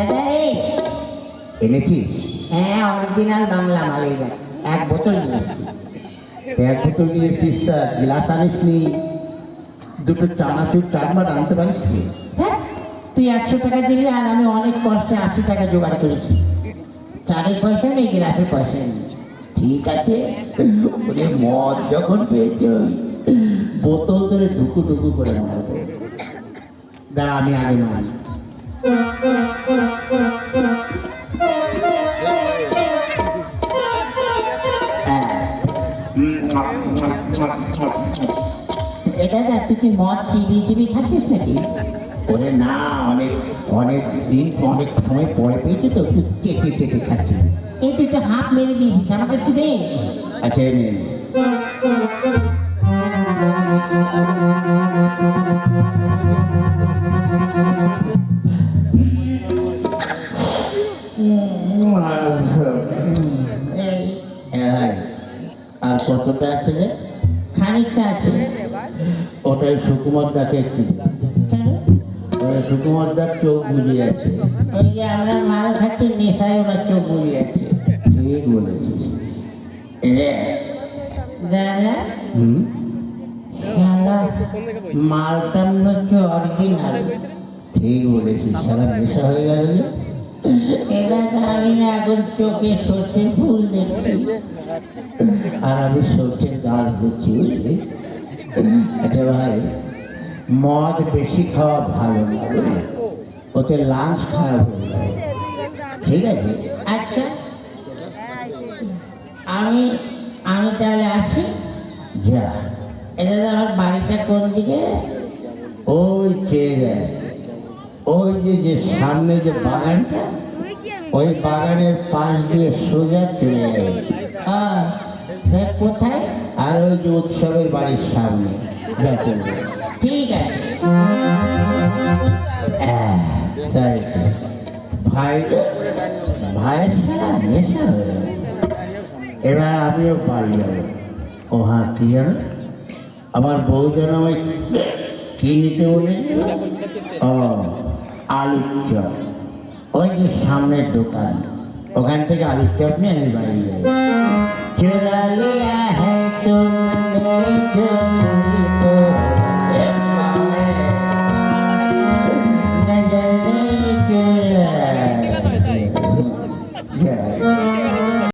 দাদা এই এনেছিস? হ্যাঁ অরিজিনাল বাংলা মালিকা এক বোতল নিয়ে এক বোতল নিয়ে এসছিস তা গ্লাস আনিস নি দুটো চানাচুর চারমার আনতে পারিস কি? তুই একশো টাকা দিলি আর আমি অনেক কষ্টে আশি টাকা জোগাড় করেছি। চারের পয়সা নেই গ্লাসের পয়সা নেই। ঠিক আছে? ওরে মদ যখন পেয়েছ বোতল ধরে ঢুকু ঢুকু করে মারবে। দাঁড়া আমি আগে মারি। এটা দেখ তুই কি মদ চিবি চিবি খাচ্ছিস নাকি? ওরে না অনেক অনেক দিন অনেক সময় পরে পেয়েছি তো একটু চেটে চেটে খাচ্ছি। এই তুই তো হাফ মেরে দিয়েছিস আমাকে একটু দে। আচ্ছা আর কতটা আছে রে? খানিকটা আছে। ওটাই সুকুমার দাকে একটু সুকুমার দার চোখ বুঝে আছে। ওই যে আমরা মাল খাচ্ছি নেশায় চোখ বুঝে আছে। ঠিক বলেছিস। দাদা মালটা মনে হচ্ছে অরিজিনাল ঠিক বলেছিস। সারা নেশা হয়ে গেল যে। এখন চোখে ফুল আর আমি সর্ষের গাছ দেখছি বুঝলি? আচ্ছা ভাই মদ বেশি খাওয়া ভালো না বুঝলি? ওতে লাঞ্চ খারাপ হয়ে যায়। ঠিক আছে? আচ্ছা। আমি আমি তাহলে আসি। যা। এটা আমার বাড়িটা কোন দিকে? ওই চেয়ে দেয় ওই যে যে সামনে যে বাগানটা ওই বাগানের পাশ দিয়ে সোজা চলে যাবে কোথায়? আর ওই যে উৎসবের বাড়ির সামনে। ঠিক আছে। ভাই ভাইয়ের সারা এবার আমিও বাড়ি যাব। ও হ্যাঁ কি জানো? আমার বউ যেন আমায় কি নিতে বলেছিল। ও আলুর চপ ওই যে সামনের দোকান, ওখান থেকে আলুর চপ নিয়ে আমি বাড়ি যাই। চোরালিয়া হ্যাঁ তুমি